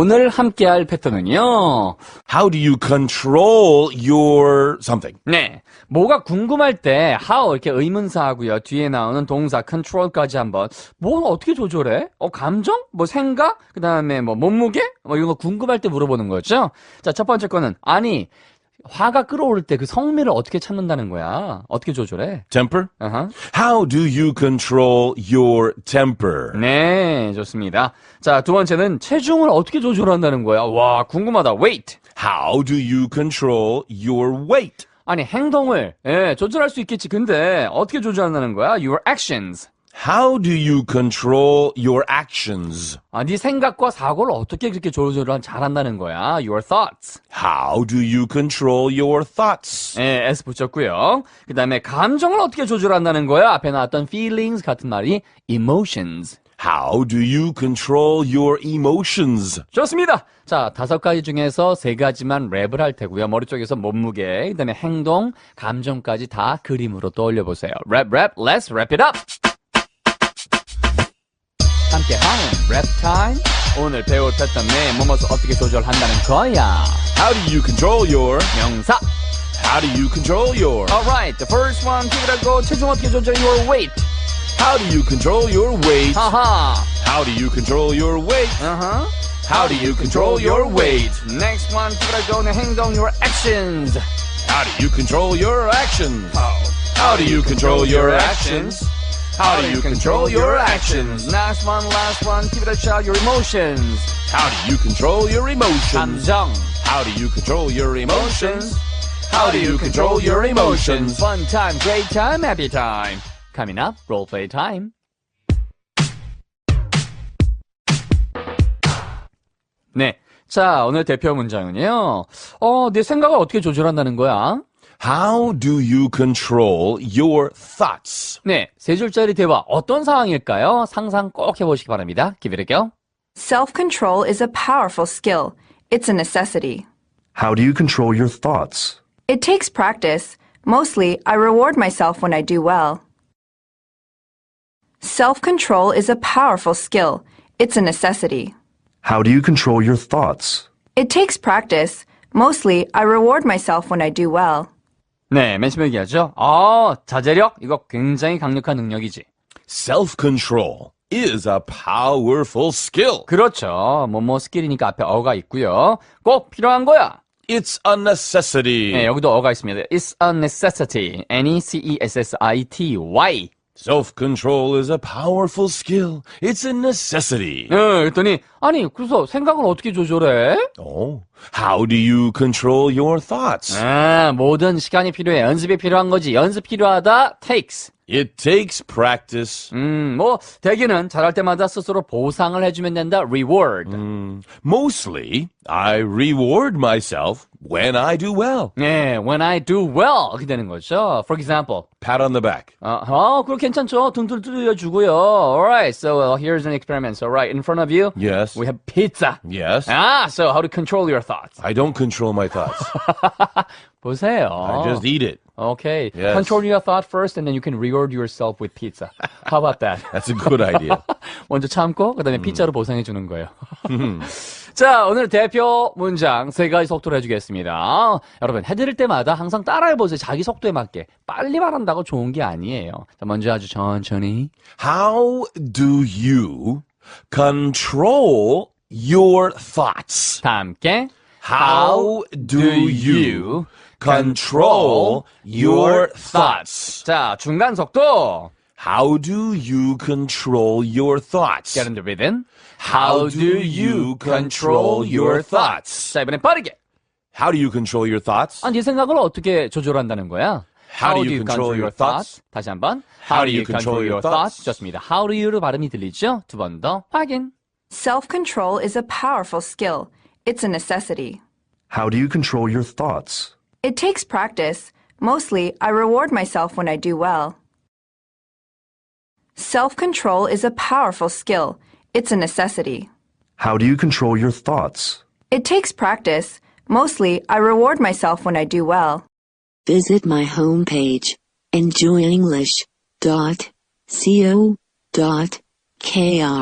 오늘 함께 할 패턴은요. How do you control your something? 네. 뭐가 궁금할 때 how 이렇게 의문사하고요. 뒤에 나오는 동사 control까지 한번 뭐 어떻게 조절해? 어 감정? 뭐 생각? 그다음에 뭐 몸무게? 뭐 이런 거 궁금할 때 물어보는 거죠. 자, 첫 번째 거는 아니 화가 끓어오를 때그 성미를 어떻게 찾는다는 거야? 어떻게 조절해? Temper? 어허. How do you control your temper? 네, 좋습니다. 자, 두 번째는 체중을 어떻게 조절한다는 거야? 와, 궁금하다. weight. How do you control your weight? 아니, 행동을 예, 조절할 수 있겠지. 근데 어떻게 조절한다는 거야? your actions. How do you control your actions? 아, 네 생각과 사고를 어떻게 그렇게 조절을 잘한다는 거야? your thoughts. How do you control your thoughts? 예, S 붙였고요. 그 다음에 감정을 어떻게 조절한다는 거야? 앞에 나왔던 feelings 같은 말이 emotions. How do you control your emotions? 좋습니다. 자, 다섯 가지 중에서 세 가지만 랩을 할 테고요. 머릿속에서 몸무게, 그 다음에 행동, 감정까지 다 그림으로 떠올려 보세요. 랩, 랩, let's wrap it up! 함께하는 랩 타임. 오늘 배울 패턴 내 몸을 어떻게 조절한다는 거야. How do you control your? 명사. How do you control your? Alright, the first one, 기울하고 체중 어떻게 조절 your weight. How do you control your weight? 하하. How do you control your weight? Uh-huh. How do you control your weight? Next one, 기울하고 내 행동 your actions. How do you control your actions? How do you control your actions? How do you control your actions? Next one, last one, keep it a shot, your emotions. How do you control your emotions? 감정. How do you control your emotions? How do you control your emotions? Fun time, great time, happy time. Coming up, role play time. 네. 자, 오늘 대표 문장은요. 어, 내 생각을 어떻게 조절한다는 거야? How do you control your thoughts? 네. 세 줄짜리 대화 어떤 상황일까요? 상상 꼭 해보시기 바랍니다. Give it a go. Self control is a powerful skill. It's a necessity. How do you control your thoughts? It takes practice. Mostly, I reward myself when I do well. Self control is a powerful skill. It's a necessity. How do you control your thoughts? It takes practice. Mostly, I reward myself when I do well. 네, 맨 처음에 얘기하죠. 아, 자제력? 이거 굉장히 강력한 능력이지. Self-control is a powerful skill. 그렇죠. 뭐뭐 스킬이니까 앞에 어가 있고요. 꼭 필요한 거야. It's a necessity. 네, 여기도 어가 있습니다. It's a necessity. N-E-C-E-S-S-I-T-Y. Self-control is a powerful skill. It's a necessity. 네, 그랬더니 아니, 그래서 생각을 어떻게 조절해? Oh, how do you control your thoughts? 아, 모든 시간이 필요해. 연습이 필요한 거지. 연습 필요하다. takes. It takes practice. 음, 뭐 대개는 잘할 때마다 스스로 보상을 해주면 된다. reward. Mostly, I reward myself when I do well. 네, when I do well 이렇게 되는 거죠. For example, Pat on the back. 어, 어 그거 괜찮죠. 등등 두드려주고요. Alright, so uh, here's an experiment. So right in front of you, Yes. we have pizza. Yes. Ah, so how to control your thoughts? I don't control my thoughts. 보세요. I just eat it. Okay. Yes. Control your thought first, and then you can reward yourself with pizza. How about that? That's a good idea. 먼저 참고 그다음에 피자로 보상해 주는 거예요. 자, 오늘 대표 문장 세 가지 속도로 해주겠습니다. 여러분 해드릴 때마다 항상 따라해보세요. 자기 속도에 맞게 빨리 말한다고 좋은 게 아니에요. 자, 먼저 아주 천천히. How do you control your thoughts? 다 함께. How do you control your thoughts? 자, 중간 속도. How do you control your thoughts? Get in the rhythm. How do you control your thoughts? 자, 이번엔 빠르게. How do you control your thoughts? 아, 네 생각을 어떻게 조절한다는 거야? How do you control your thoughts? 다시 한번. How do you control your thoughts? 좋습니다. How do you로 발음이 들리죠? 두 번 더 확인. Self control is a powerful skill. It's a necessity. How do you control your thoughts? It takes practice. Mostly, I reward myself when I do well. Self control is a powerful skill. It's a necessity. How do you control your thoughts? It takes practice. Mostly, I reward myself when I do well. Visit my homepage, enjoyenglish.co.kr.